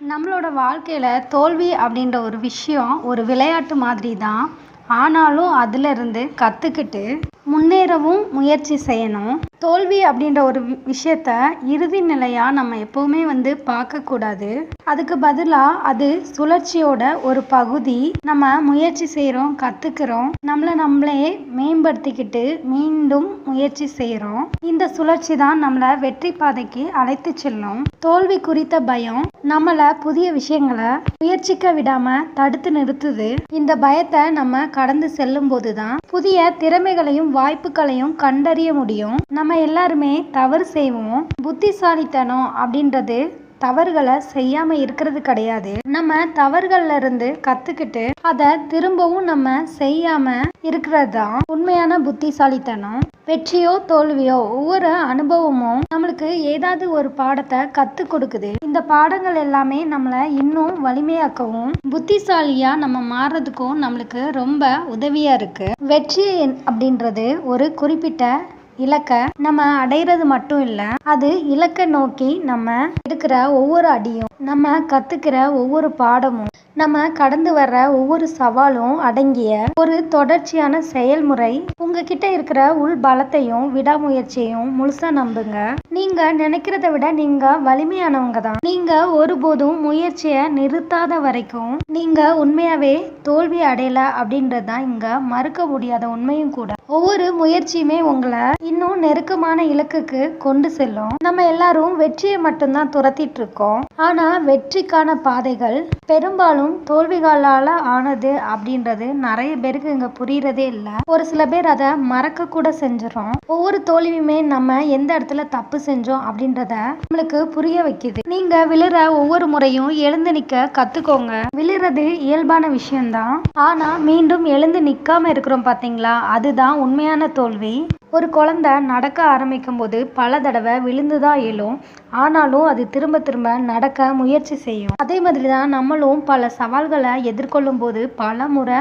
நம்மளோட வாழ்க்கையில் தோல்வி அப்படின்ற ஒரு விஷயம் ஒரு விளையாட்டு மாதிரி தான் ஆனாலும் அதிலிருந்து கற்றுக்கிட்டு முன்னேறவும் முயற்சி செய்யணும். தோல்வி அப்படின்ற ஒரு வி விஷயத்த இறுதி நிலையாக நம்ம எப்போவுமே வந்து பார்க்கக்கூடாது. அதுக்கு பதிலாக அது சுழற்சியோட ஒரு பகுதி. நம்ம முயற்சி செய்கிறோம் கற்றுக்குறோம் நம்மளை நம்மளே மேம்படுத்திக்கிட்டு மீண்டும் முயற்சி செய்கிறோம் இந்த சுழற்சி தான் நம்மளை வெற்றி பாதைக்கு அழைத்து செல்லும். தோல்வி குறித்த பயம் நம்மளை புதிய விஷயங்களை முயற்சிக்க விடாமல் தடுத்து நிறுத்துது. இந்த பயத்தை நம்ம கடந்து செல்லும் போது தான் புதிய திறமைகளையும் வாய்ப்புகளையும் கண்டறிய முடியும். நம்ம எல்லாருமே தவறு செய்வோம். புத்திசாலித்தனம் அப்படின்றது தவறுகளை செய்யாம இருக்கிறது கிடையாது. நம்ம தவறுகள்ல இருந்து கத்துக்கிட்டு அதை திரும்பவும் நம்ம செய்யாம இருக்கிறது தான் உண்மையான புத்திசாலித்தனம். வெற்றியோ தோல்வியோ ஒவ்வொரு அனுபவமும் நம்மளுக்கு ஏதாவது ஒரு பாடத்தை கத்து கொடுக்குது. இந்த பாடங்கள் எல்லாமே நம்மளை இன்னும் வலிமையாக்கவும் புத்திசாலியா நம்ம மாறுறதுக்கும் நம்மளுக்கு ரொம்ப உதவியா இருக்கு. வெற்றி அப்படின்றது ஒரு குறிப்பிட்ட இலக்கை நம்ம அடையிறது மட்டும் இல்லை அது இலக்கை நோக்கி நம்ம எடுக்கிற ஒவ்வொரு அடியும் நம்ம கற்றுக்கிற ஒவ்வொரு பாடமும் நம்ம கடந்து வர்ற ஒவ்வொரு சவாலும் அடங்கிய ஒரு தொடர்ச்சியான செயல்முறை. உங்ககிட்ட இருக்கிற உள் பலத்தையும் விடாமுயற்சியையும் முழுசா நம்புங்க. நீங்க நினைக்கிறத விட நீங்க வலிமையானவங்க தான். நீங்க ஒருபோதும் முயற்சியை நிறுத்தாத வரைக்கும் நீங்க உண்மையாவே தோல்வி அடையல அப்படின்றது தான் இங்க மறுக்க முடியாத உண்மையும் கூட. ஒவ்வொரு முயற்சியுமே உங்களை இன்னும் நெருக்கமான இலக்குக்கு கொண்டு செல்லும். நம்ம எல்லாரும் வெற்றியை மட்டும்தான் துரத்திட்டு இருக்கோம். ஆனா வெற்றிக்கான பாதைகள் பெரும்பாலும் தோல்விகளால ஆனது அப்படின்றது நிறைய பேருக்கு இங்க புரியறதே இல்லை. ஒரு சில பேர் அதை மறக்க கூட செஞ்சிடும் ஒவ்வொரு தோல்வியுமே நம்ம எந்த இடத்துல தப்பு செஞ்சோம் அப்படின்றத நம்மளுக்கு புரிய வைக்குது. நீங்க விழுற ஒவ்வொரு முறையும் எழுந்து நிக்க கத்துக்கோங்க. விழுறது இயல்பான விஷயம்தான். ஆனா மீண்டும் எழுந்து நிக்காம இருக்கிறோம் பாத்தீங்களா? அதுதான் உண்மையான தோல்வி. ஒரு குழந்தை நடக்க ஆரம்பிக்கும் போது பல தடவை விழுந்து தான் எழும். ஆனாலும் அது திரும்ப திரும்ப நடக்க முயற்சி செய்யும். அதே மாதிரி தான் நம்மளும் பல சவால்களை எதிர்கொள்ளும் போது பல முறை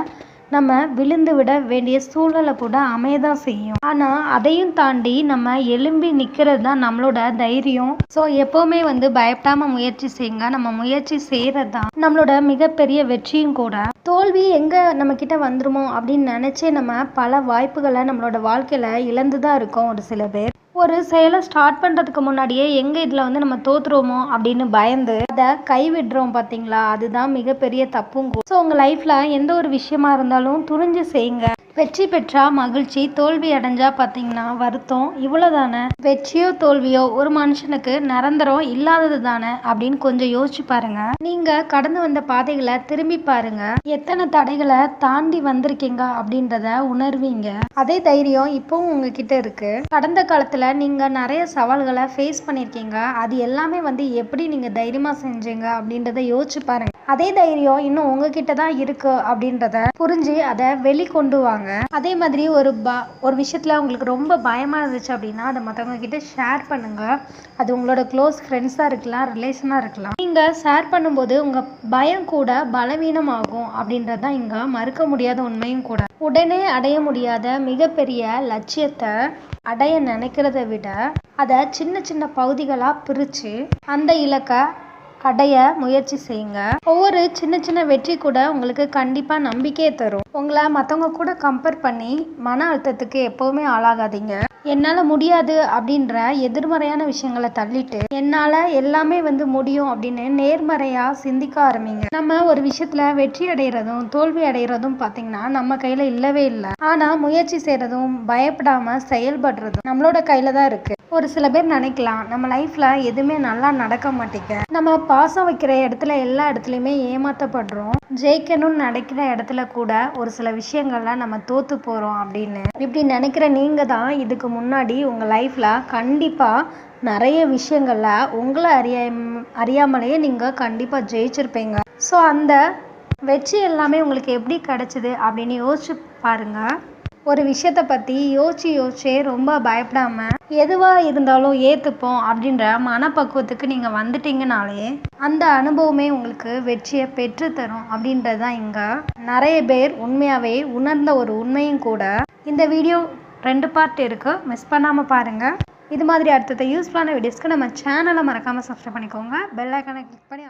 நம்ம விழுந்து விட வேண்டிய சூழ்நிலை கூட அமையதான் செய்யும். ஆனால் அதையும் தாண்டி நம்ம எழும்பி நிற்கிறது தான் நம்மளோட தைரியம். ஸோ எப்போவுமே வந்து பயப்படாம முயற்சி செய்யுங்க. நம்ம முயற்சி செய்கிறது தான் நம்மளோட மிகப்பெரிய வெற்றியும் கூட. தோல்வி எங்கே நம்ம கிட்ட வந்துருமோ அப்படின்னு நினச்சே நம்ம பல வாய்ப்புகளை நம்மளோட வாழ்க்கையில் இழந்து தான் இருக்கோம் ஒரு சில பேர். ஒரு செயலை ஸ்டார்ட் பண்ணுறதுக்கு முன்னாடியே எங்கே இதில் வந்து நம்ம தோற்றுருவோமோ அப்படின்னு பயந்து அதை கைவிடுறோம் பார்த்தீங்களா அதுதான் மிகப்பெரிய தப்பும் ஸோ உங்கள் லைஃப்பில் எந்த ஒரு விஷயமா இருந்தாலும் துணிஞ்சு செய்யுங்க. வெற்றி பெற்றா மகிழ்ச்சி தோல்வி அடைஞ்சா பார்த்தீங்கன்னா வருத்தம். இவ்வளோதானே வெற்றியோ தோல்வியோ ஒரு மனுஷனுக்கு நிரந்தரம் இல்லாதது தானே? அப்படின்னு கொஞ்சம் யோசிச்சு பாருங்க. நீங்க கடந்து வந்த பாதைகளை திரும்பி பாருங்க. எத்தனை தடைகளை தாண்டி வந்திருக்கீங்க அப்படின்றத உணர்வீங்க. அதே தைரியம் இப்பவும் உங்ககிட்ட இருக்கு. கடந்த காலத்துல நீங்க நிறைய சவால்களை ஃபேஸ் பண்ணியிருக்கீங்க அது எல்லாமே வந்து எப்படி நீங்க தைரியமா செஞ்சீங்க அப்படின்றத யோசிச்சு பாருங்க. அதே தைரியம் இன்னும் உங்ககிட்ட தான் இருக்கு அப்படின்றத புரிஞ்சு அதை வெளிக்கொண்டு வாங்க. அதே மாதிரி ஒரு ப ஒரு விஷயத்தில் உங்களுக்கு ரொம்ப பயமாக இருந்துச்சு அப்படின்னா அதை மற்றவங்க கிட்ட ஷேர் பண்ணுங்கள் அது உங்களோட க்ளோஸ் ஃப்ரெண்ட்ஸாக இருக்கலாம் ரிலேஷனாக இருக்கலாம். நீங்கள் ஷேர் பண்ணும்போது உங்கள் பயம் கூட பலவீனமாகும் அப்படின்றது தான் இங்கே மறுக்க முடியாத உண்மையும் கூட. உடனே அடைய முடியாத மிகப்பெரிய லட்சியத்தை அடைய நினைக்கிறத விட அதை சின்ன சின்ன பகுதிகளாக பிரித்து அந்த இலக்கை அடைய முயற்சி செய்யுங்க. ஒவ்வொரு சின்ன சின்ன வெற்றி கூட உங்களுக்கு கண்டிப்பாக நம்பிக்கையை தரும். உங்களை மற்றவங்க கூட கம்பேர் பண்ணி மன அழுத்தத்துக்கு எப்போவுமே ஆளாகாதீங்க. என்னால் முடியாது அப்படின்ற எதிர்மறையான விஷயங்களை தள்ளிட்டு என்னால் எல்லாமே வந்து முடியும் அப்படின்னு நேர்மறையாக சிந்திக்க ஆரம்பிங்க. நம்ம ஒரு விஷயத்தில் வெற்றி அடைகிறதும் தோல்வி அடைகிறதும் பார்த்தீங்கன்னா நம்ம கையில் இல்லவே இல்லை. ஆனால் முயற்சி செய்கிறதும் பயப்படாமல் செயல்படுறதும் நம்மளோட கையில் தான் இருக்குது ஒரு சில பேர் நினைக்கலாம் நம்ம லைஃப்பில் எதுவுமே நல்லா நடக்க மாட்டேங்க. நம்ம பாசம் வைக்கிற இடத்துல எல்லா இடத்துலையுமே ஏமாற்றப்படுறோம் ஜெயிக்கணும்னு நினைக்கிற இடத்துல கூட ஒரு சில விஷயங்கள்ல நம்ம தோற்று போகிறோம் அப்படின்னு. இப்படி நினைக்கிற நீங்கள் தான் இதுக்கு முன்னாடி உங்கள் லைஃப்பில் கண்டிப்பாக நிறைய விஷயங்களில் உங்களை அறிய அறியாமலேயே நீங்கள் கண்டிப்பாக ஜெயிச்சிருப்பீங்க. ஸோ அந்த வெற்றி எல்லாமே உங்களுக்கு எப்படி கிடச்சிது அப்படின்னு யோசிச்சு பாருங்கள் ஒரு விஷயத்தை பற்றி யோசிச்சு யோசிச்சே ரொம்ப பயப்படாமல் எதுவாக இருந்தாலும் ஏற்றுப்போம் அப்படின்ற மனப்பக்குவத்துக்கு நீங்கள் வந்துட்டீங்கனாலே அந்த அனுபவமே உங்களுக்கு வெற்றியை பெற்றுத்தரும் அப்படின்றது தான் இங்கே. நிறைய பேர் உண்மையாகவே உணர்ந்த ஒரு உண்மையும் கூட இந்த வீடியோ ரெண்டு பார்ட் இருக்குது மிஸ் பண்ணாமல் பாருங்கள் இது மாதிரி அடுத்தது யூஸ்ஃபுல்லான வீடியோஸ்க்கு நம்ம சேனலை மறக்காமல் சப்ஸ்கிரைப் பண்ணிக்கோங்க. பெல் ஐக்கானை கிளிக் பண்ணி